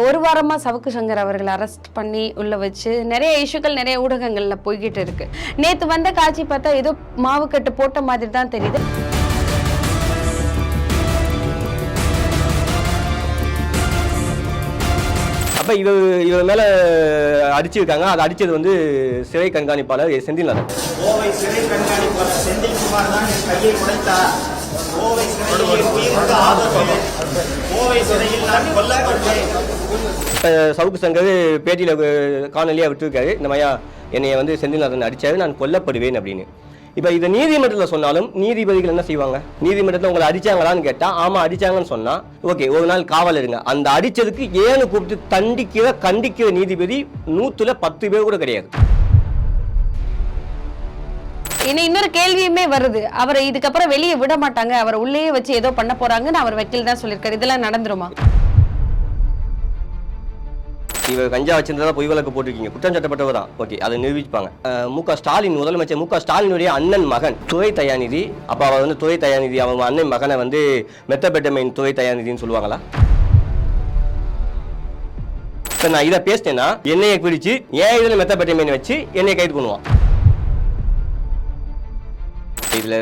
ஒரு வாரமா சவுக்கு சங்கர் அவர்களை அரெஸ்ட் பண்ணி உள்ள வச்சு நிறைய இஷ்யூக்கள் நிறைய ஊடகங்கள்ல போய்கிட்டு இருக்கு. நேத்து வந்த காட்சி பார்த்தா ஏதோ மாவு கட்டு போட்ட மாதிரி தான் தெரியுது. அப்போ இவர் இவர் மேலே அடிச்சிருக்காங்க. அது அடிச்சது வந்து சிறை கண்காணிப்பாளர் செந்தில்நாதன். கோவை சிறை கண்காணிப்பாளர் செந்தில்குமார் தான் என் கையை உடைத்தார். கோவை சிறையில் என் உயிருக்கு ஆபத்து கோவை சிறையில் நான் கொல்லப்பட்டேன். இப்போ சவுக்கு சங்கர் பேட்டியில் காணொலியாக விட்டுருக்காரு. இந்த மாதிரியா என்னை வந்து செந்தில்நாதன் அடித்தார் நான் கொல்லப்படுவேன் அப்படின்னு. இப்போ இதை நீதிமன்றத்தில் சொன்னாலும் நீதிபதிகள் என்ன செய்வாங்க? நீதிமன்றத்தில் உங்களை அடித்தாங்களான்னு கேட்டால் ஆமாம் அடிச்சாங்கன்னு சொன்னால் ஓகே ஒரு நாள் காவல் இருங்க. அந்த அடித்ததுக்கு ஏன்னு கூப்பிட்டு தண்டிக்கிற கண்டிக்கிற நீதிபதி நூற்றுல பத்து பேர் கூட கிடையாது. இனி இன்னொரு கேள்வியுமே வருது. அவரை இதுக்கப்புறம் வெளியே விட மாட்டாங்க. அவரை உள்ளேயே வச்சு ஏதோ பண்ண போறாங்கன்னு அவர் வக்கீல் தான் சொல்லியிருக்காரு. இதெல்லாம் நடந்துருமா? இவர் கஞ்சா வச்சிருந்ததா பொய் வழக்கு போட்டிருக்கீங்க. குற்றம் சட்டப்பட்டவர்? தான் ஓகே அதை நிரூபிப்பாங்க. மு க ஸ்டாலின் முதலமைச்சர் மு க ஸ்டாலினுடைய அண்ணன் மகன் துறை தயாநிதி. அப்போ அவர் வந்து துறை தயாநிதி அவங்க அண்ணன் மகனை வந்து மெத்தபெட்டமைன் துறை தயாநிதின்னு சொல்லுவாங்களா? இப்போ நான் இதை பேசினேன்னா என்னையை பிடிச்சு ஏன் இதில் மெத்தபெட்டமைன் வச்சு என்னைய கைது பண்ணுவான்? இதில்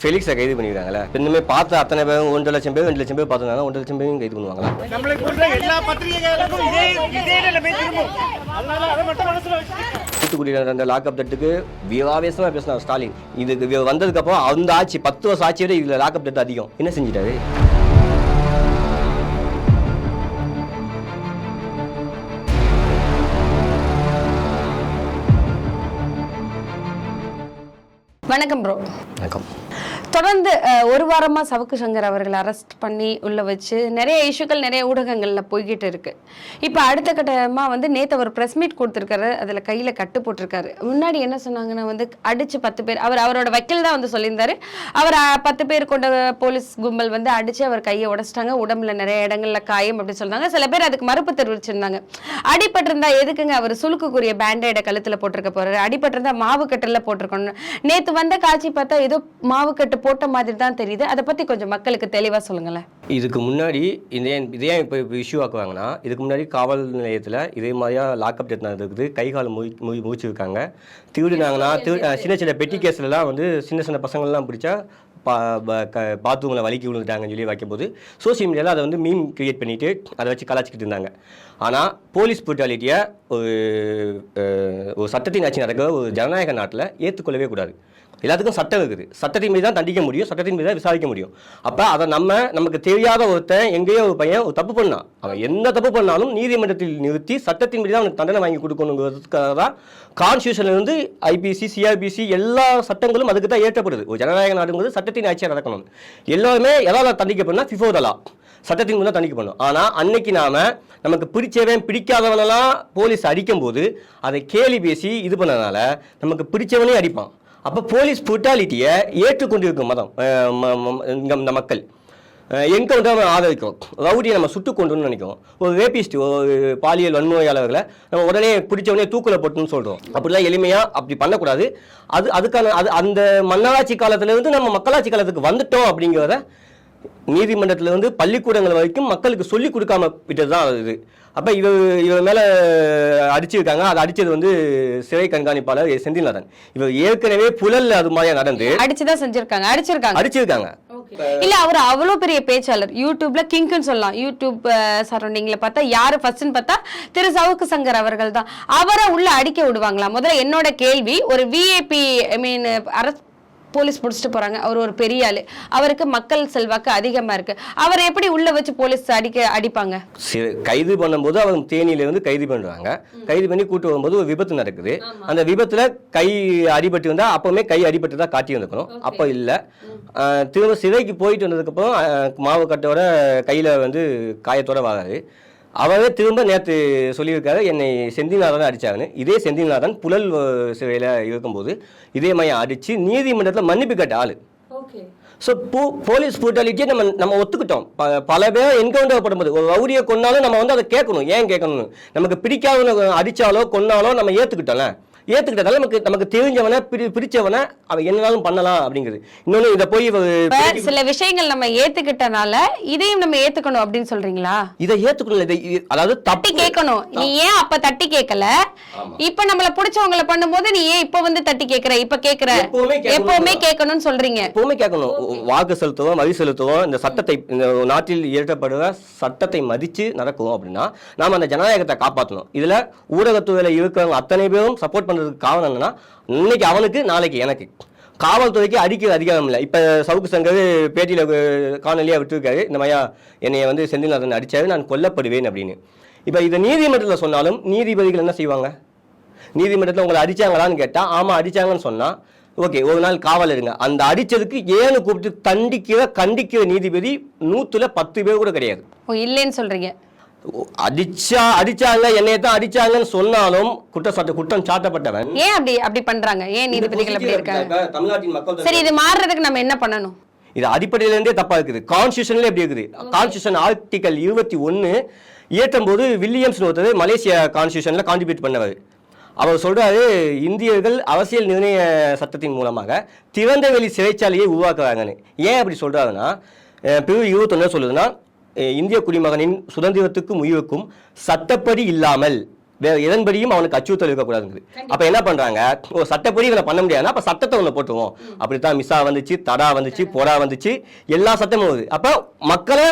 ஃபெலிக்ஸை கைது பண்ணியிருக்காங்களே இன்னுமே பார்த்த அத்தனை பேரும் ஒன்றரை லட்சம் பேர் ரெண்டு லட்சம் பேர் பார்த்துருந்தாங்க ஒன்றரை லட்சம் பேரும் கைது பண்ணுவாங்களா? தூத்துக்குடியில் நடந்த லாக்அப் தட்டுக்கு வீராவேசமாக பேசினார் ஸ்டாலின். இதுக்கு வந்ததுக்கப்புறம் அந்த ஆட்சி பத்து வருஷம் ஆட்சியை விட இதில் லாக்அப் தட்டு அதிகம். என்ன செஞ்சிட்டாரு? வணக்கம் ப்ரோ வணக்கம். தொடர்ந்து ஒரு வாரமா சவுக்கு சங்கர் அவர்களை அரெஸ்ட் பண்ணி உள்ள வச்சு நிறைய இஷ்யூக்கள் நிறைய ஊடகங்கள்ல போய்கிட்டு இருக்கு. இப்போ அடுத்த கட்டமா வந்து நேற்று அவர் பிரஸ் மீட் கொடுத்திருக்காரு அதுல கையில கட்டு போட்டிருக்காரு. முன்னாடி என்ன சொன்னாங்கன்னா வந்து அடிச்சு பத்து பேர் அவர் அவரோட வக்கீல் தான் வந்து சொல்லியிருந்தாரு. அவர் பத்து பேர் கொண்ட போலீஸ் கும்பல் வந்து அடிச்சு அவர் கையை உடைச்சிட்டாங்க. உடம்புல நிறைய இடங்கள்ல காயம் அப்படின்னு சொன்னாங்க. சில பேர் அதுக்கு மறுப்பு தெரிவிச்சிருந்தாங்க. அடிபட்டிருந்தா எதுக்குங்க அவர் சுழுக்குக்குரிய பேண்டேட கழுத்துல போட்டிருக்க போறாரு? அடிபட்டிருந்தா மாவு கட்டுல போட்டிருக்கணும். நேத்து வந்த காட்சி பார்த்தா ஏதோ மாவு கட்டு போட்ட மாதிரி தான் தெரியுது. அதை பத்தி கொஞ்சம் மக்களுக்கு தெளிவா சொல்லுங்களேன். இதுக்கு முன்னாடி இந்த ஏன் இதே ஏன் இப்போ இப்போ இஷ்யூ ஆக்குவாங்கன்னா இதுக்கு முன்னாடி காவல் நிலையத்தில் இதே மாதிரியா லாக்அப் டெட் நடக்குது கை கால் முய் முய் முடிச்சிருக்காங்க திருடினாங்கன்னா திரு சின்ன சின்ன பெட்டி கேஸ்லலாம் வந்து சின்ன சின்ன பசங்கள்லாம் பிடிச்சா பா பாத்ரூமில் வலிக்கி விழுந்துட்டாங்கன்னு சொல்லி வைக்கும்போது சோசியல் மீடியாவில் அதை வந்து மீம் கிரியேட் பண்ணிட்டு அதை வச்சு கலாச்சிக்கிட்டு இருந்தாங்க. ஆனால் போலீஸ் புட்டாலிட்டியை ஒரு ஒரு சட்டத்தின் ஆட்சி நடக்கிற ஒரு ஜனநாயக நாட்டில் ஏற்றுக்கொள்ளவே கூடாது. எல்லாத்துக்கும் சட்டம் இருக்குது. சட்டத்தின் மீது தான் தண்டிக்க முடியும். சட்டத்தின் மீது தான் விசாரிக்க முடியும். அப்போ அதை நம்ம நமக்கு தெரியாத ஒருத்தன் எங்கேயோ ஒரு பையன் ஒரு தப்பு பண்ணான். அவன் எந்த தப்பு பண்ணாலும் நீதிமன்றத்தில் நிறுத்தி சட்டத்தின் மீது தான் அவனுக்கு தண்டனை வாங்கி கொடுக்கணுங்கிறதுக்காக தான் கான்ஸ்டியூஷன்ல இருந்து ஐபிசி சிஆர்பிசி எல்லா சட்டங்களும் அதுக்கு தான் ஏற்றப்படுது. ஒரு ஜனநாயக நாடுங்கிறது சட்டத்தின் ஆட்சியாக நடக்கணும். எல்லாருமே எதாவது தண்டிக்கப்படணும் ஃபிஃபோர் தலா சட்டத்தின் மூலம் தண்டிக்க பண்ணும் ஆனால் அன்னைக்கு நாம நமக்கு பிடிச்சவன் பிடிக்காதவனெல்லாம் போலீஸ் அடிக்கும்போது அதை கேலி பேசி இது பண்ணனால நமக்கு பிடிச்சவனே அடிப்பான். அப்போ போலீஸ் புட்டாலிட்டியை ஏற்றுக்கொண்டிருக்கும் மதம் இந்த மக்கள். எங்கே வந்து அவன் ரவுடியை நம்ம சுட்டு கொண்டுன்னு நினைக்கும் ஒரு ரேபிஸ்ட் ஒரு பாலியல் வன்முறையாளர்களை நம்ம உடனே பிடிச்சவனே தூக்கில் போட்டுன்னு சொல்கிறோம் அப்படிலாம் எளிமையாக அப்படி பண்ணக்கூடாது. அது அதுக்கான அது அந்த மன்னராட்சி காலத்திலேருந்து நம்ம மக்களாட்சி காலத்துக்கு வந்துட்டோம் அப்படிங்கிறத நீதிமன்றத்தில் இருந்து பள்ளிக்கூடங்கள் வரைக்கும் மக்களுக்கு சொல்லிக் கொடுக்காம விட்டது தான் இது அப்போ இவர் இவர் மேலே அடிச்சிருக்காங்க. அது அடிச்சது வந்து சிறை கண்காணிப்பாளர் செந்தில்நாதன். இவர் ஏற்கனவே புழல்ல அது மாதிரியா நடந்து அடிச்சுதான் செஞ்சிருக்காங்க. அடிச்சிருக்காங்க. அடிச்சிருக்காங்க. இல்ல அவர் அவ்வளவு பெரிய பேச்சாளர். யூடியூப்ல கிங்க்னு சொல்லலாம். யூடியூப் சரௌண்டிங்ல பார்த்தா யாரு ஃபர்ஸ்ட்னு பார்த்தா திரு. சவுக்கு சங்கர் அவர்கள் தான். அவரை உள்ள அடிக்க விடுவாங்களா? முதல்ல என்னோட கேள்வி ஒரு விஏபி ஐ மீன் அரசு போலீஸ் பிடிச்சிட்டு போறாங்க. அவர் ஒரு பெரிய ஆளு. அவருக்கு மக்கள் செல்வாக்கு அதிகமா இருக்கு. அவரை எப்படி உள்ள வச்சு போலீஸ் அடிக்க அடிப்பாங்க? கைது பண்ணும்போது அவங்க தேனியில இருந்து கைது பண்ணுறாங்க கைது பண்ணி கூட்டு வரும்போது ஒரு விபத்து நடக்குது. அந்த விபத்துல கை அடிபட்டு இருந்தா அப்பவுமே கை அடிபட்டு தான் காட்டி வந்துக்கணும். அப்போ இல்லை. திரும்ப சிறைக்கு போயிட்டு வந்ததுக்கப்புறம் மாவு கட்டோட கையில வந்து காயத்தோட வராது. அவரே திரும்ப நேற்று சொல்லியிருக்காரு என்னை செந்தில்நாதன் அடிச்சாங்கன்னு இதே செந்தில்நாதன் புழல் சிறையில இருக்கும்போது இதே மையம் அடிச்சு நீதிமன்றத்தில் மன்னிப்பு கேட்ட ஆளு. ஸோ போ போலீஸ் புரூட்டாலிட்டியை நம்ம நம்ம ஒத்துக்கிட்டோம். ப- பல பேர் என்கவுண்டர் பண்ணும்போது ஒரு ரவுடியை கொன்னாலும் நம்ம வந்து அதை கேட்கணும். ஏன் கேட்கணும் நமக்கு பிடிக்காதவனை அடிச்சாலோ கொன்னாலோ நம்ம ஏற்றுக்கிட்டோம்ல ஏத்துக்கிட்டதால நமக்கு நமக்கு தெரிஞ்சவனை பிரி பிரிச்சவனை அவன் என்னனாலும் பண்ணலாம் அப்படிங்கிறது. இன்னொன்னு இதை போய் சில விஷயங்கள் நம்ம ஏத்துக்கிட்டனால இதையும் நம்ம ஏத்துக்கணும் அப்படின்னு சொல்றீங்களா? இதை ஏத்துக்கணும் இதை அதாவது தட்டி கேட்கணும். நீ ஏன் அப்ப தட்டி கேட்கல? இப்ப நம்மள புடிச்சவங்கள பண்ணும்போது நீ ஏன் இப்ப வந்து தட்டி கேக்குற இப்ப கேக்குற எப்பவுமே கேட்கணும். எப்பவுமே கேட்கணும்னு சொல்றீங்க. எப்பவுமே கேட்கணும். வாக்கு செலுத்துவோம் வரி செலுத்துவோம். இந்த சட்டத்தை இந்த நாட்டில் இயற்றப்படுகிற சட்டத்தை மதிச்சு நடக்கும் அப்படின்னா நாம அந்த ஜனநாயகத்தை காப்பாற்றணும் இதுல ஊடகத்துறையில இருக்கிறவங்க அத்தனை பேரும் சப்போர்ட் பண்ணுறதுக்கு காரணம் என்னன்னா இன்னைக்கு அவனுக்கு நாளைக்கு எனக்கு. காவல்துறைக்கு அடிக்கிற அதிகாரம் இல்லை. இப்போ சவுக்கு சங்கர் பேட்டியில் காணொலியாக விட்டுருக்காரு. இந்த மாதிரியா என்னைய வந்து செந்தில்நாதன் அடித்தாரு நான் கொல்லப்படுவேன் அப்படின்னு. இப்போ இதை நீதிமன்றத்தில் சொன்னாலும் நீதிபதிகள் என்ன செய்வாங்க? நீதிமன்றத்தில் உங்களை அடிச்சாங்களான்னு கேட்டால் ஆமாம் அடித்தாங்கன்னு சொன்னால் ஓகே ஒரு நாள் காவல் இருங்க அந்த அடித்ததுக்கு ஏன்னு கூப்பிட்டு தண்டிக்கிற கண்டிக்கிற நீதிபதி நூற்றுல பத்து பேர் கூட கிடையாது. ஓ இல்லைன்னு சொல்கிறீங்க அடிச்சா அடிச்சாங்க என்னைய தான் அடிச்சாங்கன்னு சொன்னாலும் குற்றச்சாட்டு குற்றம் சாட்டப்பட்டவன். ஏன் அப்படி அப்படி பண்றாங்க? ஏன் நீதிபதிகள் அப்படி இருக்காங்க? தமிழ்நாட்டின் மக்கள் சரி இது மாறுறதுக்கு நம்ம என்ன பண்ணணும்? இது அடிப்படையில இருந்தே தப்பா இருக்குது. கான்ஸ்டியூஷன்ல எப்படி இருக்குது. கான்ஸ்டியூஷன் ஆர்டிகல் இருபத்தி ஒன்னு இயற்றும் போது வில்லியம்ஸ் ஒருத்தர் மலேசியா கான்ஸ்டியூஷன்ல கான்ட்ரிபியூட் பண்ணவர். அவர் சொல்றாரு இந்தியர்கள் அரசியல் நிர்ணய சட்டத்தின் மூலமாக திறந்த வெளி சிறைச்சாலையை உருவாக்குறாங்கன்னு. ஏன் அப்படி சொல்றாருன்னா பிரிவு இருபத்தொன்னு சொல்லுதுன்னா இந்திய குடிமகனின் சுதந்திரத்துக்கும் உயிருக்கும் சட்டப்படி இல்லாமல் வேற எதன்படியும் அவனுக்கு அச்சுறுத்தல் இருக்கக்கூடாதுங்குது. அப்ப என்ன பண்றாங்க? ஓ சட்டப்படி இவனை பண்ண முடியாதுன்னா அப்ப சட்டத்தை ஒண்ணு போட்டுருவோம். அப்படித்தான் மிஸ்ஸா வந்துச்சு தடா வந்துச்சு பொடா வந்துச்சு எல்லா சட்டமும் வருது. அப்ப மக்களை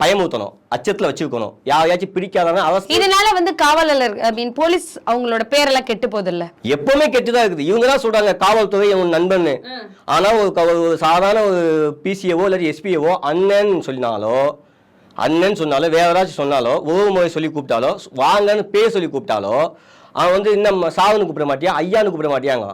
பயமுறுத்தணும் அச்சத்துல வச்சுக்கணும் யாரையாச்சும் பிடிக்காதவன் அவசியம் இதனால வந்து காவலர் மீன் போலீஸ் அவங்களோட பேரெல்லாம் கெட்டு போதில்ல எப்பவுமே கெட்டுதான் இருக்குது. இவங்க தான் சொல்றாங்க காவல்துறை உன் நண்பன்னு. ஆனா ஒரு சாதாரண ஒரு பிசிஏவோ இல்லாட்டி எஸ்பிஏவோ அண்ணன் சொல்லினாலோ அண்ணன் சொன்னாலோ வேற சொன்னாலோ உறவு முறை சொல்லி கூப்பிட்டாலோ வாங்கன்னு பே சொல்லி கூப்பிட்டாலோ அவன் வந்து இன்னும் சாவுன்னு கூப்பிட மாட்டியா? ஐயான்னு கூப்பிட மாட்டியாங்க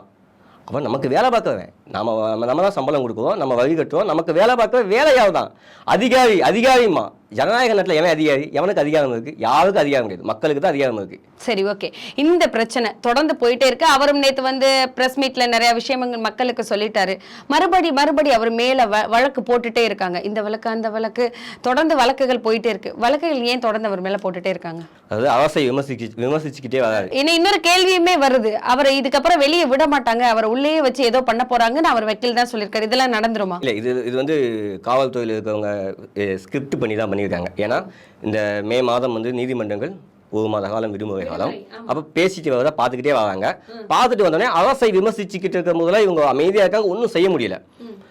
அவன் நமக்கு வேலை பார்க்கவேன் நாம நம்ம தான் சம்பளம் கொடுக்குறோம் நம்ம வரி கட்டுவோம் நமக்கு வேலை பார்க்க வேலையாவது தான். அதிகாரி அதிகாரிமா ஜனநாயக நாட்டில் எவன் அதிகாரி? எவனுக்கு அதிகாரம் இருக்கு? யாருக்கும் அதிகாரம் கிடையாது. மக்களுக்கு தான் அதிகாரம் இருக்கு. சரி ஓகே. இந்த பிரச்சனை தொடர்ந்து போயிட்டே இருக்கு. அவரும் நேத்து வந்து பிரஸ் மீட்ல நிறைய விஷயங்கள் மக்களுக்கு சொல்லிட்டாரு. மறுபடி மறுபடி அவர் மேல வழக்கு போட்டுட்டே இருக்காங்க. இந்த வழக்கு அந்த வழக்கு தொடர்ந்து வழக்குகள் போயிட்டே இருக்கு. வழக்குகள் ஏன் தொடர்ந்து அவர் மேல போட்டுட்டே இருக்காங்க? அதாவது அரசை விமர்சிச்சு விமர்சிச்சுக்கிட்டே வராது. இன்னும் இன்னொரு கேள்வியுமே வருது. அவரை இதுக்கப்புறம் வெளியே விட மாட்டாங்க. அவரை உள்ளேயே வச்சு ஏதோ பண்ண போறாங்கன்னு அவர் வக்கீல் தான் சொல்லியிருக்காரு. இதெல்லாம் நடந்துருமா? இல்லை இது இது வந்து காவல்துறையில் இருக்கவங்க ஸ்கிரிப்ட் பண்ணி தான் பண்ணியிருக்காங்க. ஏன்னா இந்த மே மாதம் வந்து நீதிமன்றங்கள் ஒரு மாத காலம். விடுமுறை காலம் அப்போ பேசிட்டு வரதை பார்த்துக்கிட்டே வராங்க. பார்த்துட்டு வந்தோடனே அரசை விமர்சிச்சுக்கிட்டு இருக்கும் போதெல்லாம் இவங்க அமைதியாக இருக்காங்க. ஒன்றும் செய்ய முடியல.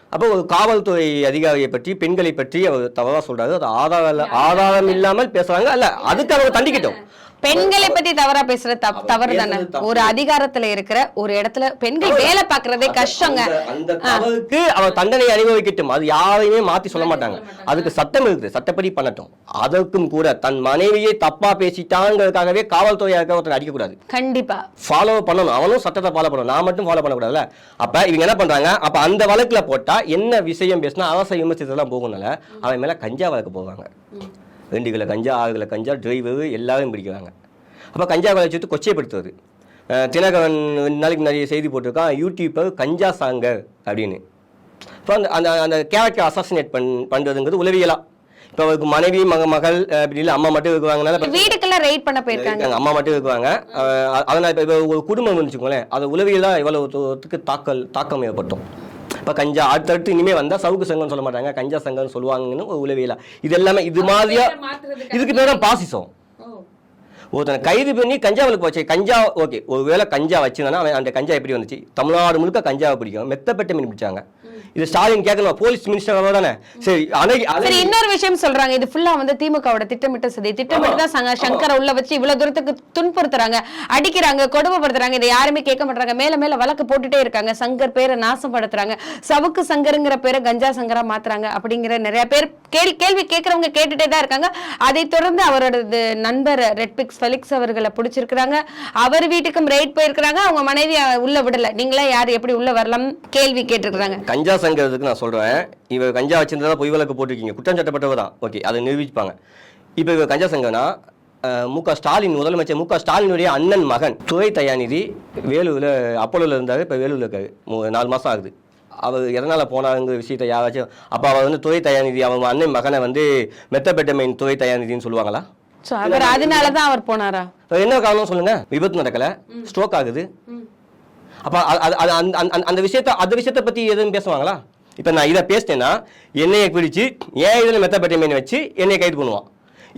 அப்போ ஒரு காவல்துறை அதிகாரியை பற்றி பெண்களை பற்றி அவர் தவறாக சொல்றாரு. அது ஆதாரம் இல்ல- ஆதாரம் இல்லாமல் பேசுறாங்க. அல்ல அதுக்கு அவங்க தண்டிக்கட்டும். பெண்களை பத்தி தவறா பேசுற தவறு தானே. ஒரு அதிகாரத்துல இருக்கிற ஒரு இடத்துல பெண்கள் வேலை பாக்குறதே கஷ்டங்க. அந்த- தவறுக்கு அவர் தண்டனை அனுபவிக்கட்டும். அது யாரையுமே மாத்தி சொல்ல மாட்டாங்க. அதுக்கு சட்டம் இருக்குது. சட்டப்படி பண்ணட்டும். அதற்கும் கூட தன் மனைவியை தப்பா பேசிட்டாங்கிறதுக்காகவே காவல்துறையா இருக்க ஒருத்தர் அடிக்கக்கூடாது. கண்டிப்பா. ஃபாலோ பண்ணணும். அவனும் சட்டத்தை ஃபாலோ பண்ணணும். நான் மட்டும் ஃபாலோ பண்ணக்கூடாதுல்ல? அப்ப இவங்க என்ன பண்றாங்க? அப்ப அந்த வழக்குல போட்டா என்ன விஷயம் பேசினா அரச விமர்சித்தெல்லாம் போகணும்ல அவன் மேல கஞ்சா வழக்கு போவாங்க ரெண்டு கிலோ கஞ்சா ஆறு கிலோ கஞ்சா டிரைவர் எல்லாரும் பிடிக்கிறாங்க. அப்ப கஞ்சா வளர்ச்சி கொச்சைப்படுத்துவது. தினகரன் ரெண்டு நாளைக்கு நிறைய செய்தி போட்டிருக்கான் யூடியூப்பர் கஞ்சா சாங்கர் அப்படின்னு. இப்போ அந்த அந்த அந்த கேரக்டர் அசாசினேட் பண் பண்ணுறதுங்கிறது உளவியலா. இப்போ அவருக்கு மனைவி மக மகள் அஹ் இப்படி இல்லை அம்மா மட்டும் இருக்குவாங்கனால வீட்டுக்கெல்லாம் ரைட் பண்ண போயிருக்காங்க. இருக்காங்க அம்மா மட்டும் இருக்குவாங்க அதனால இப்போ ஒரு குடும்பம் வச்சுக்கோங்களேன் அது உளவியலாக தூரத்துக்கு தாக்கல் தாக்கம் ஏற்பட்டோம். இப்போ கஞ்சா அடுத்தடுத்து இனிமே வந்தா சவுக்கு சங்கம்னு சொல்ல மாட்டாங்க. கஞ்சா சங்கம்னு சொல்லுவாங்கன்னு ஒரு உளவியலா இது எல்லாமே இது மாதிரியா இதுக்கு பேர் தான் பாசிசம். ஒருத்தனை கைது பண்ணி கஞ்சாவுக்கு வச்சு கஞ்சா ஓகே ஒருவேளை கஞ்சா வச்சிருந்தானா அவன் அந்த கஞ்சா எப்படி வந்துச்சு? தமிழ்நாடு முழுக்க கஞ்சாவை பிடிக்கும். மெத்தப்பட்ட மீன் பிடிச்சாங்க. இது ஸ்டாலின் கேட்கணும். போலீஸ் மினிஸ்டர் தானே. சரி அன்னைக்கு இன்னொரு விஷயம் சொல்றாங்க. இது ஃபுல்லா வந்து திமுகவோட திட்டமிட்ட சதி. திட்டமிட்டு தான் சங்க சங்கரை உள்ள வச்சு இவ்வளவு தூரத்துக்கு துன்புறுத்துறாங்க. அடிக்கிறாங்க கொடுமைப்படுத்துறாங்க. இதை யாருமே கேட்க மாட்டாங்க மேல மேல வழக்கு போட்டுட்டே இருக்காங்க. சங்கர் பேரை நாசப்படுத்துறாங்க. சவுக்கு சங்கருங்கிற பேரை கஞ்சா சங்கரா மாத்துறாங்க அப்படிங்கிற நிறைய பேர் கேள்வி கேள்வி கேட்கறவங்க கேட்டுட்டே தான் இருக்காங்க. அதை தொடர்ந்து அவரோட நண்பர் ரெட்பிக்ஸ் ஃபெலிக்ஸ் அவர்களை பிடிச்சிருக்கிறாங்க. அவர் வீட்டுக்கும் ரைட் போயிருக்கிறாங்க. அவங்க மனைவி உள்ள விடல. நீங்களே யார் எப்படி உள்ள வரலாம்? கேள்வி கேட்டிருக்கிறாங்க. கஞ்சா சங்கிறதுக்கு நான் சொல்றேன். இவ கஞ்சா வச்சிருந்தா பொய் வழக்கு போட்டிருக்கீங்க. குற்றம் சாட்டப்பட்டவர் தான். ஓகே அதை நிரூபிப்பாங்க. இப்போ இவ கஞ்சா சங்கம்னா மு க ஸ்டாலின் முதலமைச்சர் மு க ஸ்டாலினுடைய அண்ணன் மகன். துறை தயாநிதி வேலூரில் அப்போலோவில் இருந்தார் இப்போ வேலூரில் இருக்காரு. நாலு மாதம் ஆகுது. அவர் எதனால் போனாங்கிற விஷயத்தை யாராச்சும் அப்போ அவர் வந்து துறை தயாநிதி அவங்க அண்ணன் மகனை வந்து மெத்தபெட்டமைன் துறை தயாநிதின்னு சொல்லுவாங்களா? So, அவர் அதனாலதான் அவர் போனாரா? என்ன காரணம் சொல்லுங்க? விபத்து நடக்கல. ஸ்ட்ரோக் ஆகுது. அப்போ அது அந்த விஷயத்த அந்த விஷயத்தை பற்றி எதுவும் பேசுவாங்களா? இப்போ நான் இதை பேசிட்டேன்னா என்னையை பிடிச்சி ஏன் இதில் மெத்தப்பட்டியமேனு வச்சு என்னைய கைது பண்ணுவான்.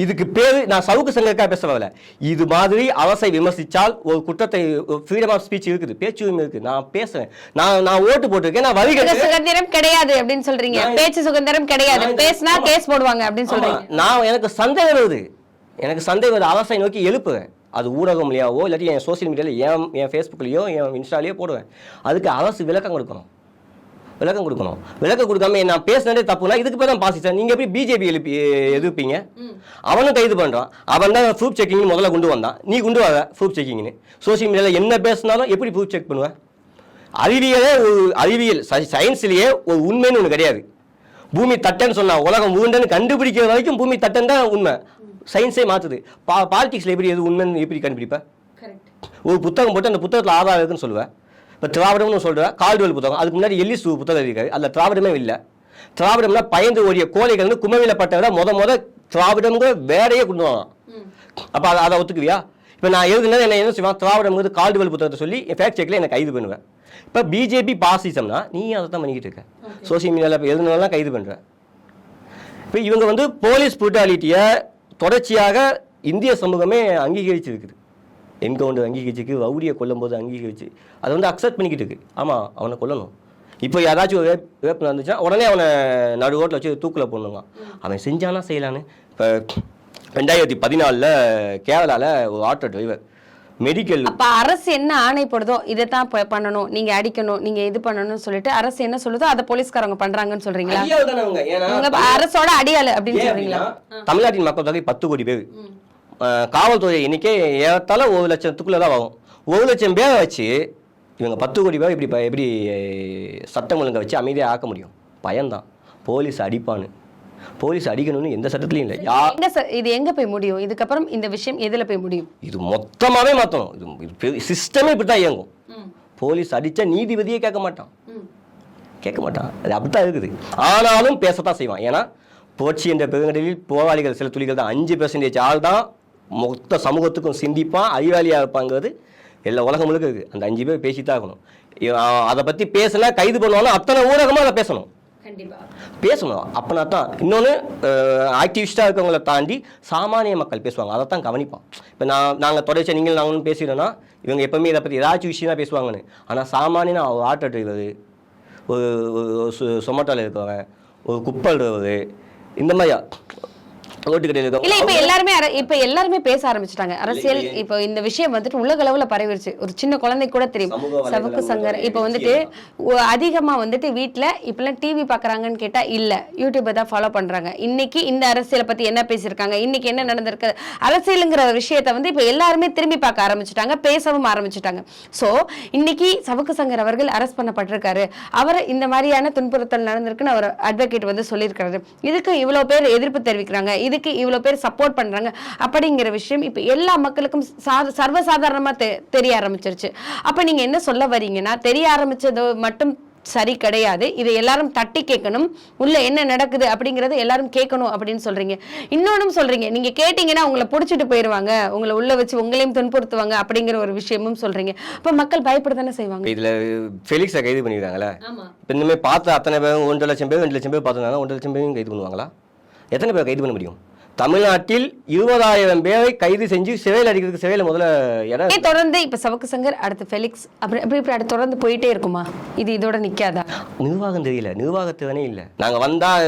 இதுக்கு பேர் நான் சவுக்கு சங்கருக்காக பேச வரல இது மாதிரி அவசை விமர்சித்தால் ஒரு குற்றத்தை ஃப்ரீடம் ஆஃப் ஸ்பீச் இருக்குது பேச்சு உரிமை இருக்குது நான் பேசுறேன். நான் நான் ஓட்டு போட்டிருக்கேன் நான் வரி. சுதந்திரம் கிடையாது அப்படின்னு சொல்றீங்க. பேச்சு சுதந்திரம் கிடையாது. பேசினா. கேஸ் போடுவாங்க அப்படின்னு சொல்றீங்க. ஆமா, நான் எனக்கு சந்தேகம் வருது. எனக்கு சந்தேகம் அரசை நோக்கி எழுப்புவேன். அது ஊடகம் மூலியாவோ இல்லாட்டி என் சோஷியல் மீடியாவில் என் என் ஃபேஸ்புக்லேயோ என் இன்ஸ்டாலேயோ போடுவேன். அதுக்கு அரசு விளக்கம் கொடுக்கணும். விளக்கம் கொடுக்கணும். விளக்கம் கொடுக்காம நான் பேசுனதே தப்புனா இதுக்கு பேர் தான் பாசி சார் நீங்கள் எப்படி பிஜேபி எழுப்பி எதிர்ப்பீங்க அவனும் கைது பண்ணுறான் அவன் தான் ப்ரூஃப் செக்கிங் முதல்ல கொண்டு வந்தான். நீ கொண்டு வர ப்ரூஃப் செக்கிங்னு சோஷியல் மீடியாவில் என்ன பேசினாலும் எப்படி ப்ரூஃப் செக் பண்ணுவேன் அறிவியலே ஒரு அறிவியல் சயின்ஸ்லேயே ஒரு உண்மைன்னு ஒன்று கிடையாது. பூமி தட்டைன்னு சொன்னா உலகம் உருண்டைன்னு கண்டுபிடிக்கிற வரைக்கும் பூமி தட்டன் தான் உண்மை. சயின்ஸே மாற்றுது பா பாலிடிக்ஸில் எப்படி எது உண்மைன்னு எப்படி கண்டுபிடிப்பேன் ஒரு புத்தகம் போட்டு அந்த புத்தகத்தில் ஆதாரம் இருக்குன்னு சொல்லுவேன் இப்போ திராவிடம்னு சொல்கிறேன் கால்டுவல் புத்தகம். அதுக்கு முன்னாடி எல்லிஸ் புத்தகம் இருக்காரு. அதில் திராவிடமே இல்லை. திராவிடம்னா பயந்து ஓடிய கோழைகள் குமவிலப்பட்டவரை முத முத திராவிடம்ங்கிற வேறையே கொண்டு வாங்க அப்போ அதை அதை ஒத்துக்குவியா? இப்போ நான் எழுதுனது என்ன என்ன செய்வான் திராவிடம்ங்கிறது கால்டுவல் புத்தகத்தை சொல்லி ஃபேக்ட் செக்கில் எனக்கு கைது பண்ணுவேன் இப்போ பிஜேபி பாசிசம்னா நீ அதை தான் பண்ணிக்கிட்டு இருக்க? சோசியல் மீடியாவில் இப்போ எழுதுனதெல்லாம் கைது பண்ணுற இப்போ இவங்க வந்து போலீஸ் புட்டாலிட்டியை தொடர்ச்சியாக இந்திய சமூகமே அங்கீகரிச்சிருக்குது. என்கவுண்டர் அங்கீகரிச்சிருக்கு ரவுடியை கொல்லும்போது அங்கீகரிச்சு அதை வந்து அக்செப்ட் பண்ணிக்கிட்டு இருக்கு. ஆமாம் அவனை கொல்லணும். இப்போ யாராச்சும் ஒரு வேப் வேப் நடந்துச்சுன்னா உடனே அவனை நடு ஓட்டில் வச்சு தூக்கில் போடணுங்க அவன் செஞ்சானா செய்யலான்னு? இப்போ ரெண்டாயிரத்தி பதினாலில் கேரளாவில் ஒரு ஆட்டோ டிரைவர் மெடிக்கல் அப்ப அரசு என்ன ஆணைப்படுதோ இதைத்தான் ப- பண்ணணும். நீங்க அடிக்கணும் நீங்க இது பண்ணணும்னு சொல்லிட்டு அரசு என்ன சொல்லுதோ அதை போலீஸ்காரங்க பண்றாங்கன்னு சொல்றீங்களா? அரசோட அடியாளு அப்படின்னு சொல்றீங்களா? தமிழ்நாட்டின் மக்கள் தொகை பத்து கோடி பேர். காவல்துறை எண்ணிக்கை ஏறத்தாழ ஒரு லட்சத்துக்குள்ள தான் ஆகும் ஒரு லட்சம் பேரை வச்சு இவங்க பத்து கோடி பேர் இப்படி எப்படி சட்டம் ஒழுங்கை வச்சு அமைதியாக ஆக்க முடியும்? பயம்தான். போலீஸ் அடிப்பான்னு போலீஸ் அடிக்கணும்னு எந்த சட்டத்துலையும் இல்லை. யா எங்க இது எங்க போய் முடியும்? இதுக்கப்புறம் இந்த விஷயம் எதுல போய் முடியும்? இது மொத்தமாகவே மாற்றணும் இது சிஸ்டமே இப்படி தான் இயங்கும். போலீஸ் அடித்தா நீதிபதியே கேட்க மாட்டான். கேட்க மாட்டான். அது அப்படித்தான் இருக்குது. ஆனாலும் பேசத்தான் செய்வான். ஏன்னா புரட்சி என்ற பெருங்கடலில் போராளிகள் சில துளிகள் தான். அஞ்சு பெர்சன்டேஜ் ஆள் தான் மொத்த சமூகத்துக்கும் சிந்திப்பான் அறிவாளியாக இருப்பாங்கிறது எல்லா உலகம் முழுக்க இருக்குது. அந்த அஞ்சு பேர் பேசித்தான் ஆகணும். அதை பற்றி பேசினா கைது பண்ணுவாலும் அத்தனை ஊடகமாக அதை பேசணும். பேசணும். அப்பனா தான் இன்னொன்று ஆக்டிவிஸ்டாக இருக்கவங்களை தாண்டி சாமானிய மக்கள் பேசுவாங்க. அதை தான் கவனிப்பான் இப்போ நான் நாங்கள் தொடர்ச்சி நீங்கள் நாங்களும் பேசிடுறோன்னா இவங்க எப்பவுமே இதை பற்றி ஏதாச்சும் விஷயம் தான் பேசுவாங்கன்னு. ஆனால் சாமானியனா ஒரு ஆட்டோ டிரைவர் ஒரு சொமட்டோவில் இருக்கிறவன் ஒரு குப்பல் இந்த மாதிரி இல்ல இப்ப எல்லாருமே இப்ப எல்லாருமே பேச ஆரம்பிச்சிட்டாங்க. அரசியல். இப்ப இந்த விஷயம் வந்துட்டு உலக அளவுல பரவிருச்சு. ஒரு சின்ன குழந்தை கூட தெரியும். சவுக்கு சங்கர். இப்ப வந்துட்டு அதிகமா வந்துட்டு வீட்ல இப்பெல்லாம் டிவி பாக்குறாங்கன்னு கேட்டா இல்ல. யூடியூபை தான் ஃபாலோ பண்றாங்க. இன்னைக்கு இந்த அரசியலை பத்தி என்ன பேசியிருக்காங்க? இன்னைக்கு என்ன நடந்திருக்கு? அரசியலுங்கிற விஷயத்தை வந்து இப்ப எல்லாருமே திரும்பி பார்க்க ஆரம்பிச்சிட்டாங்க. பேசவும் ஆரம்பிச்சிட்டாங்க. சோ இன்னைக்கு சவுக்கு சங்கர் அவர்கள் அரெஸ்ட் பண்ணப்பட்டிருக்காரு. அவர் இந்த மாதிரியான துன்புறுத்தல் நடந்திருக்குன்னு அவர் அட்வொகேட் வந்து சொல்லியிருக்காரு இதுக்கு இவ்வளவு பேர் எதிர்ப்பு தெரிவிக்கிறாங்க. இதுக்கு இவ்வளவு பேர் சப்போர்ட் பண்றாங்க அப்படிங்கிற விஷயம் இப்ப எல்லா மக்களுக்கும் சா- சர்வசாதாரணமா தெ- தெரிய ஆரம்பிச்சிருச்சு. அப்ப நீங்க என்ன சொல்ல வரீங்கன்னா தெரிய ஆரம்பிச்சது மட்டும் சரி கிடையாது. இதை எல்லாரும் தட்டி கேட்கணும். உள்ள என்ன நடக்குது அப்படிங்கறது எல்லாரும் கேட்கணும் அப்படின்னு சொல்றீங்க. இன்னொன்னும் சொல்றீங்க. நீங்க கேட்டீங்கன்னா உங்களை புடிச்சிட்டு போயிருவாங்க. உங்களை உள்ள வச்சு உங்களையும் துன்புறுத்துவாங்க அப்படிங்கிற ஒரு விஷயமும் சொல்றீங்க. அப்ப மக்கள் பயப்பட தானே செய்வாங்க? இதில் ஃபெலிக்ஸை கைது பண்ணியிருக்காங்களே ஆமா. இப்போ இனிமேல் பார்த்த அத்தனை பேரும் ஒன்றரை லட்சம் பேர் ரெண்டு லட்சம் பேர் பார்த்துருந்தாங்க ஒன்றரை லட்சம் பேரும் கைது பண்ணுவாங்களா? எத்தனை பேர் கைது பண்ண முடியும்? தமிழ்நாட்டில் இருபதாயிரம் பேரை கைது செஞ்சு சிறையில் அடிக்கிறதுக்கு சிறையில் முதல்ல இடம் தொடர்ந்து இப்ப சவக்கு சங்கர் அடுத்து ஃபெலிக்ஸ் அப்படி அப்படி இப்படி அடுத்து தொடர்ந்து போயிட்டே இருக்குமா? இது இதோட நிக்காதா? நிர்வாகம் தெரியல. நிர்வாகத்திறனே இல்லை. நாங்கள் வந்தால்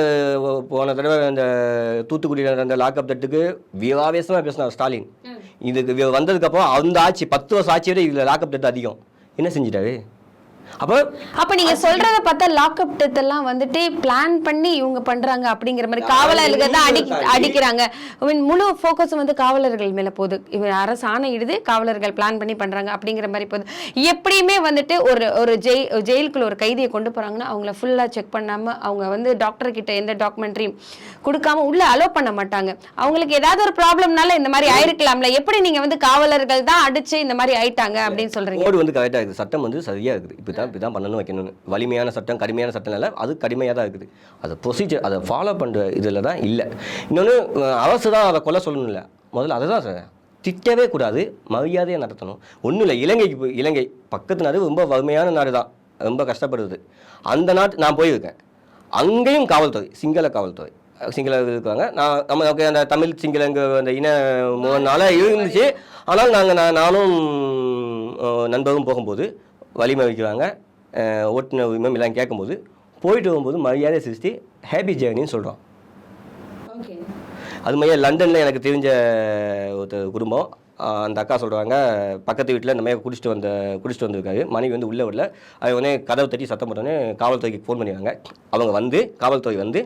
போன தடவை அந்த தூத்துக்குடியில் நடந்த லாக்அப் தட்டுக்கு வீராவேசமாக பேசினார் ஸ்டாலின். இதுக்கு வந்ததுக்கப்புறம் அந்த ஆட்சி பத்து வருஷம் ஆட்சியோட இதில் லாக்அப் தட்டு அதிகம். என்ன செஞ்சிட்டாரு? அப்போ அப்ப நீங்க சொல்றத பார்த்தா லாக்அப் டெத் எல்லாம் வந்துட்டு பிளான் பண்ணி இவங்க பண்றாங்க அப்படிங்கிற மாதிரி காவலர்கள் தான் அடி அடிக்கிறாங்க. முழு ஃபோக்கஸும் வந்து காவலர்கள் மேல போகுது. இவன் அரசு ஆணையிடுது காவலர்கள் பிளான் பண்ணி பண்றாங்க அப்படிங்கிற மாதிரி போகுது. எப்படியுமே வந்துட்டு ஒரு ஒரு ஜெய் ஜெயிலுக்குள்ள ஒரு கைதியை கொண்டு போறாங்கன்னா அவங்கள ஃபுல்லா செக் பண்ணாம அவங்க வந்து டாக்டர் கிட்ட எந்த டாக்குமெண்ட்ரியும் கொடுக்காம உள்ள அலோ பண்ண மாட்டாங்க. அவங்களுக்கு ஏதாவது ஒரு ப்ராப்ளம்னால இந்த மாதிரி ஆயிருக்கலாம்ல. எப்படி நீங்க வந்து காவலர்கள் தான் அடிச்சு இந்த மாதிரி ஆயிட்டாங்க அப்படின்னு சொல்றீங்க? வந்து இருக்குது. சட்டம் வந்து சரியாக இருக்குது. இப்படி தான் இப்படி தான் பண்ணணும் வைக்கணும்னு. வலிமையான சட்டம் கடுமையான சட்டம் இல்லை அது கடுமையாக தான் இருக்குது. அது ப்ரொசீஜர் அதை ஃபாலோ பண்ணுற இதில் தான் இல்லை. இன்னொன்று அரசு தான் அதை கொலை சொல்லணும் இல்லை. முதல்ல அதை தான் சார் திட்டவே கூடாது மரியாதையாக நடத்தணும். ஒன்றும் இல்லை இலங்கைக்கு போய் இலங்கை பக்கத்து நாடு ரொம்ப வறுமையான நாடு தான். ரொம்ப கஷ்டப்படுது. அந்த நாட்டு நான் போயிருக்கேன். அங்கேயும் காவல்துறை சிங்கள காவல்துறை சிங்கள இருக்காங்க. நான் நம்ம நமக்கு அந்த தமிழ் சிங்களங்க அந்த இன நாளாக இருந்துச்சு. ஆனால் நாங்கள் நான் நானும் நண்பரும் போகும்போது வலிமை வைக்கிறாங்க ஓட்டுநர் உரிமம் எல்லாம் கேட்கும்போது போயிட்டு வரும்போது மரியாதை சிருஷ்டி ஹாப்பி ஜேர்னின்னு சொல்கிறோம் அது மாதிரி லண்டனில் எனக்கு தெரிஞ்ச ஒரு குடும்பம். அந்த அக்கா சொல்கிறாங்க பக்கத்து வீட்டில் இந்த மாதிரி குடிச்சிட்டு வந்த குடிச்சிட்டு வந்திருக்காரு. மனைவி வந்து உள்ளே வரல. அது உடனே கதவு தட்டி சத்தம் போட்டோன்னே காவல்துறைக்கு ஃபோன் பண்ணிடுவாங்க அவங்க வந்து காவல்துறை வந்து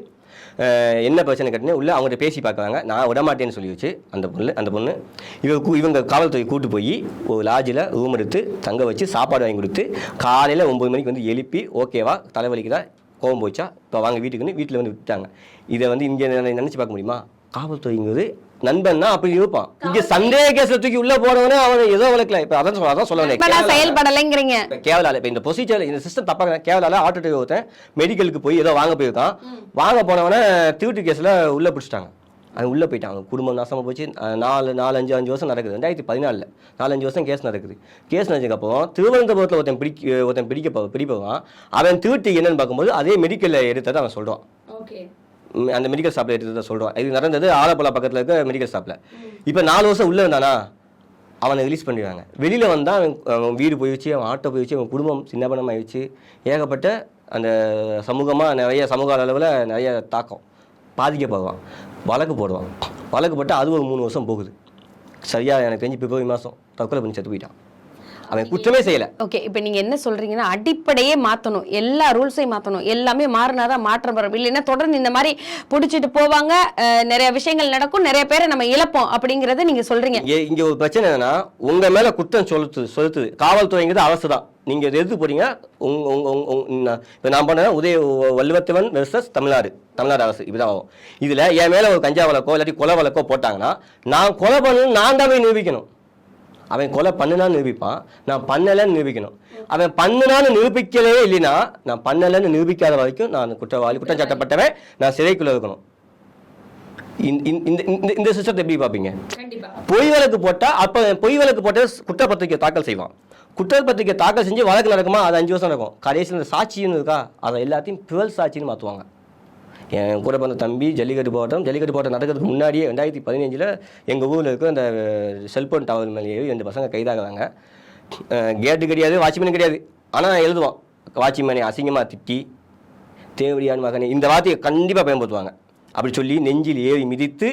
என்ன பிரச்சனை கேட்டுன்னு உள்ளே அவங்கள்ட்ட பேசி பார்க்குறாங்க. நான் விடமாட்டேன்னு சொல்லி வச்சு அந்த பொண்ணு அந்த பொண்ணு. இவங்க கூ- இவங்க காவல்துறை கூட்டு போய் ஒரு லாட்ஜில் ரூம் எடுத்து தங்க வச்சு சாப்பாடு வாங்கி கொடுத்து காலையில் ஒம்பது மணிக்கு வந்து எழுப்பி ஓகேவா தலைவலிக்குதா கோவம் போச்சா இப்போ வாங்க வீட்டுக்குன்னு வீட்டில் வந்து விட்டுட்டாங்க. இதை வந்து இங்கே நினச்சி பார்க்க முடியுமா? காவல்துறைங்கிறது நண்பன்னா அப்படி இருப்பான் இங்கே சந்தேக கேஸில் தூக்கி உள்ளே போனவனே அவன் ஏதோ வளர்க்கல இப்போ அதான் சொல்ல அதான் சொல்ல செயல்படலைங்கிறீங்க கேவலால. இப்போ இந்த ப்ரொசீஜர் இந்த சிஸ்டம் தப்பாக கேவலால ஆட்டோ டிரைவர் ஒருத்தன் மெடிக்கலுக்கு போய் ஏதோ வாங்க போயிருக்கான். வாங்க போனவனே திருட்டு கேஸில் உள்ளே பிடிச்சிட்டாங்க. அவன் உள்ளே போயிட்டான். அவன் குடும்பம் நாசமாக போச்சு. நாலு நாலு அஞ்சு அஞ்சு வருஷம் நடக்குது. ரெண்டாயிரத்தி பதினாலில். நாலஞ்சு வருஷம் கேஸ் நடக்குது. கேஸ் நடந்ததுக்கப்புறம் திருவனந்தபுரத்தில் ஒருத்தன் பிடிக்க ஒருத்தன் பிடிக்க பிடிப்பவன். அவன் திருட்டு என்னன்னு பார்க்கும்போது அதே மெடிக்கலில் எடுத்ததை அவன் சொல்கிறான் அந்த மெடிக்கல் ஷாப்பில் எடுத்ததை சொல்கிறான் இது நடந்தது ஆலப்புழா பக்கத்தில் இருக்க மெடிக்கல் ஷாப்பில் இப்போ நாலு வருஷம் உள்ளே இருந்தானா? அவனை ரிலீஸ் பண்ணிடுவாங்க. வெளியில் வந்தால் அவன் அவன் வீடு போயிடுச்சு அவன் ஆட்டோ போயிடுச்சு அவன் குடும்பம் சின்னபனம் ஆயிடுச்சு. ஏகப்பட்ட அந்த சமூகமாக நிறைய சமூக அளவில் நிறைய தாக்கம். பாதிக்கப்படுவான். வழக்கு போடுவான். வழக்கு போட்டால் அது ஒரு மூணு வருஷம் போகுது. சரியாக எனக்கு தெரிஞ்சு பிப்ரவரி மாதம் தற்கொலை பண்ணி செத்து போயிட்டான். அவன் குற்றமே செய்யலை. ஓகே இப்போ நீங்க என்ன சொல்றீங்கன்னா அடிப்படையே மாத்தணும். எல்லா ரூல்ஸையும் மாத்தணும். எல்லாமே மாறினாதான் மாற்றம் வரும். இல்லைன்னா தொடர்ந்து இந்த மாதிரி பிடிச்சிட்டு போவாங்க நிறைய விஷயங்கள் நடக்கும் நிறைய பேரை நம்ம இழப்போம் அப்படிங்கறத நீங்க சொல்றீங்க. இங்கே ஒரு பிரச்சனை என்னன்னா உங்க மேல குற்றம் செலுத்து செலுத்துது. காவல்துறைங்கிறது அரசு தான் நீங்க எதிர்த்து போறீங்க? இப்போ நான் பண்ண உதய வல்லுவத்தவன் வெர்சஸ் தமிழ்நாடு. தமிழ்நாடு அரசு. இப்படிதான் ஆகும். இதுல என் மேல ஒரு கஞ்சா வழக்கோ இல்லாட்டி கொலை வழக்கோ போட்டாங்கன்னா நான் கொலை பண்ணணும் நான் தான் போய் நிரூபிக்கணும். அவன் கொலை பண்ணுனான்னு நிரூபிப்பான். நான் பண்ணலைன்னு நிரூபிக்கணும். அவன் பண்ணுனான்னு நிரூபிக்கலே இல்லைன்னா நான் பண்ணலைன்னு நிரூபிக்காத வரைக்கும் நான் குற்றவாளி குற்றம் சாட்டப்பட்டவன். நான் சிறைக்குள்ள இருக்கணும். இந்த இந்த இந்த- இந்த சிஸ்டத்தை எப்படி பார்ப்பீங்க? பொய் வழக்கு போட்டா அப்ப பொய் வழக்கு போட்ட குற்றப்பத்திரிக்கை தாக்கல் செய்வான். குற்றப்பத்திரிக்கை தாக்கல் செஞ்சு வழக்கு நடக்குமா? அது அஞ்சு வருஷம் நடக்கும். கடைசியில் இந்த சாட்சின்னு இருக்கா? அதை எல்லாத்தையும் புகழ் சாட்சின்னு மாற்றுவாங்க என் கூட பிறந்த தம்பி ஜல்லிக்கட்டு போராட்டம். ஜல்லிக்கட்டு போராட்டம் நடக்கிறதுக்கு முன்னாடியே ரெண்டாயிரத்தி பதினஞ்சில் எங்கள் ஊரில் இருக்க அந்த செல்போன் டவர் மேலேயே ரெண்டு பசங்க கைதாகிறாங்க. கேட்டு கிடையாது வாட்ச்மேன் கிடையாது. ஆனால் எழுதுவான் வாட்ச்மேனை அசிங்கமாக திட்டி தேவடியான் மகனே இந்த வார்த்தையை கண்டிப்பாக பயன்படுத்துவாங்க. அப்படி சொல்லி நெஞ்சில் ஏறி மிதித்து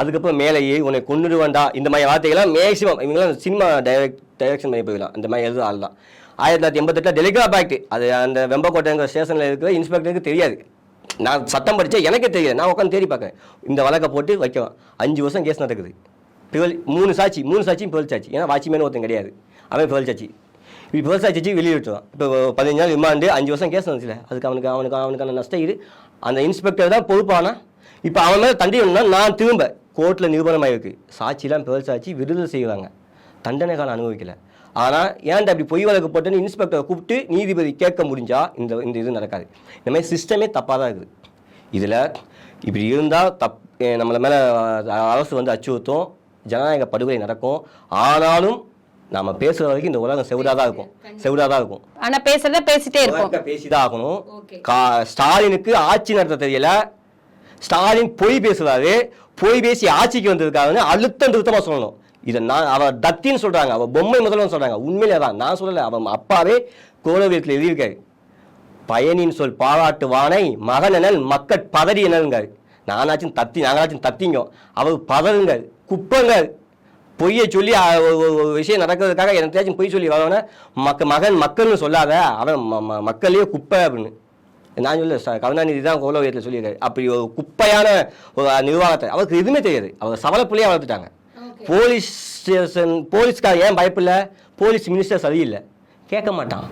அதுக்கப்புறம் மேலே ஏறி உன்னை கொண்டுடுவாண்டா இந்த மாதிரி வார்த்தைகள்லாம் மேக்ஸிமம் இவங்களாம் சினிமா டைரக்ட் டைரக்ஷன் பண்ணி போயிடலாம். இந்த மாதிரி எழுத ஆள் தான் ஆயிரத்தி தொள்ளாயிரத்தி எண்பத்தெட்டில் டெலிகிராஃப் ஆக்ட் அது அந்த வெம்பக்கோட்டைங்கிற ஸ்டேஷனில் இருக்கிற இன்ஸ்பெக்டருக்கு தெரியாது. நான் சட்டம் படித்தேன் எனக்கே தெரியாது. நான் உட்காந்து தேடி பார்க்குறேன். இந்த வழக்கை போட்டு வைக்கலாம். அஞ்சு வருஷம் கேஸ் நடக்குது. பிவல் மூணு சாட்சி மூணு சாட்சியும் பிவல் சாட்சி. ஏன்னா வாட்ச்மேன் ஒருத்தன் கிடையாது. அவன் பிவல் சாட்சி. இப்போ பிவல் சாட்சி வெளியே விட்டுருவான் இப்போ பதினஞ்சு நாள் ரிமாண்டு அஞ்சு வருஷம் கேஸ் நடந்துச்சுல. அதுக்கு அவனுக்கு அவனுக்கு அவனுக்கான நஷ்டம் இது அந்த இன்ஸ்பெக்டர் தான் பொறுப்பானா? இப்போ அவன் மேலே தண்டனை நான் திரும்ப கோர்ட்டில் நிரூபணமாக இருக்குது சாட்சிலாம் பிவல் சாட்சி விடுதலை செய்வாங்க. தண்டனை காலம் அனுபவிக்கலை. ஆனால் ஏன்டா அப்படி பொய் வழக்கு போட்டுன்னு இன்ஸ்பெக்டரை கூப்பிட்டு நீதிபதி கேட்க முடிஞ்சா இந்த இந்த இது நடக்காது. இந்த மாதிரி சிஸ்டமே தப்பாக தான் இருக்குது. இதில் இப்படி இருந்தால் தப் நம்மள மேலே அரசு வந்து அச்சுறுத்தும் ஜனநாயக படுகொலை நடக்கும். ஆனாலும் நாம பேசுகிற வரைக்கும் இந்த உலகம் செவிடாக தான் இருக்கும். செவிடாக தான் இருக்கும். ஆனா பேசுறத பேசிட்டே இருப்போம். உலக பேசிதான் ஆகணும். கா- ஸ்டாலினுக்கு ஆட்சி நடத்த தெரியல. ஸ்டாலின் பொய் பேசுறாரு. பொய் பேசி ஆட்சிக்கு வந்திருக்காருன்னு அழுத்தம் திருத்தமா சொல்லணும். இதை நான் அவர் தத்தின்னு சொல்கிறாங்க அவர் பொம்மை முதல்வன் சொல்கிறாங்க உண்மையிலே தான் நான் சொல்லலை அவன் அப்பாவே கோலவியத்தில் எழுதியிருக்காரு. பயனின் சொல் பாராட்டு வானை மகனனல் மக்கள் பதறி எனல்கள். நானாச்சும் தத்தி நாங்களாச்சும் தத்திங்க. அவர் பதறுங்க குப்பங்க பொய்யை சொல்லி ஒரு- விஷயம் நடக்கிறதுக்காக எனக்காச்சும் பொய் சொல்லி வரவன மக்க மகன் மக்கள்னு சொல்லாத அவன் ம- ம- மக்களையே குப்பை அப்படின்னு. நான் சொல்ல கருணாநிதி தான் கோலோவியத்தில் சொல்லியிருக்காரு. அப்படி ஒரு குப்பையான ஒரு நிர்வாகத்தை அவருக்கு எதுவுமே தெரியாது. அவர் சவலப்புள்ளையே வளர்த்துட்டாங்க. போலீஸ் ஸ்டேஷன் போலீஸ்காரன் ஏன் பயப்பில்ல? போலீஸ் மினிஸ்டர் சரியில்லை. கேட்க மாட்டான்.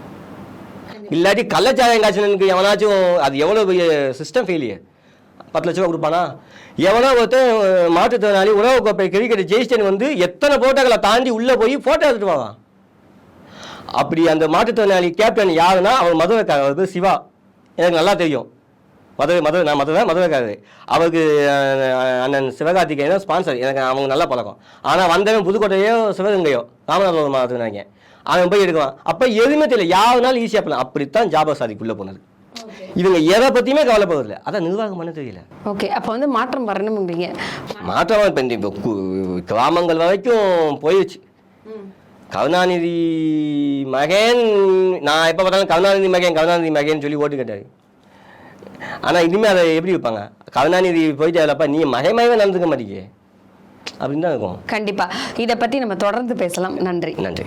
இல்லாட்டி கள்ளச்சாராயம் காய்ச்சலுக்கு எவனாச்சும் அது எவ்வளோ பெரிய சிஸ்டம் ஃபெயிலியர் பத்து லட்ச ரூபா கொடுப்பானா? எவனோ ஒருத்தன் மாற்றுத்திறனாளி உணவு கோப்பை கிரிக்கெட் ஜெயிஸ்டன் வந்து எத்தனை போட்டோக்களை தாண்டி உள்ளே போய் ஃபோட்டோ எடுத்துட்டு வாங்க அப்படி அந்த மாற்றுத்திறனாளி கேப்டன் யாருன்னா அவர் மதுரைக்காரர் அவர் சிவா. எனக்கு நல்லா தெரியும். மதுரை மதுரை நான் மதுரை மதுரைக்காரரு. அவருக்கு அண்ணன் சிவகார்த்திகேயன் தான் ஸ்பான்சர் எனக்கு அவங்க நல்ல பழக்கம். ஆனால் வந்தவன் புதுக்கோட்டையோ சிவகங்கையோ ராமநாதபுரம் மாவட்டம்னாங்க அவன் போய் எடுக்குவான். அப்போ எதுவுமே தெரியல. யாருனாலும் ஈஸியாக பண்ணலாம். அப்படித்தான் ஜாபர் சாதிக்குள்ளே போனது இவங்க எதை பற்றியுமே கவலைப்படுறதில்ல அதான் நிர்வாகம் பண்ண தெரியல. ஓகே அப்போ வந்து மாற்றம் மாற்றமாக இப்போ இந்த இப்போ கிராமங்கள் வரைக்கும் போயிடுச்சு கருணாநிதி மகன் நான் எப்போ பார்த்தாலும் கருணாநிதி மகன் கருணாநிதி மகன் சொல்லி ஓட்டு கேட்டாரு. ஆனால் இனிமேல் அதை எப்படி வைப்பாங்க? கருணாநிதி போயிட்டு அதிலப்பா நீ மகமாகவே நடந்துக்க மாட்டீங்க அப்படின்னு தான் இருக்கும். கண்டிப்பா. இதை பத்தி நம்ம தொடர்ந்து பேசலாம். நன்றி. நன்றி.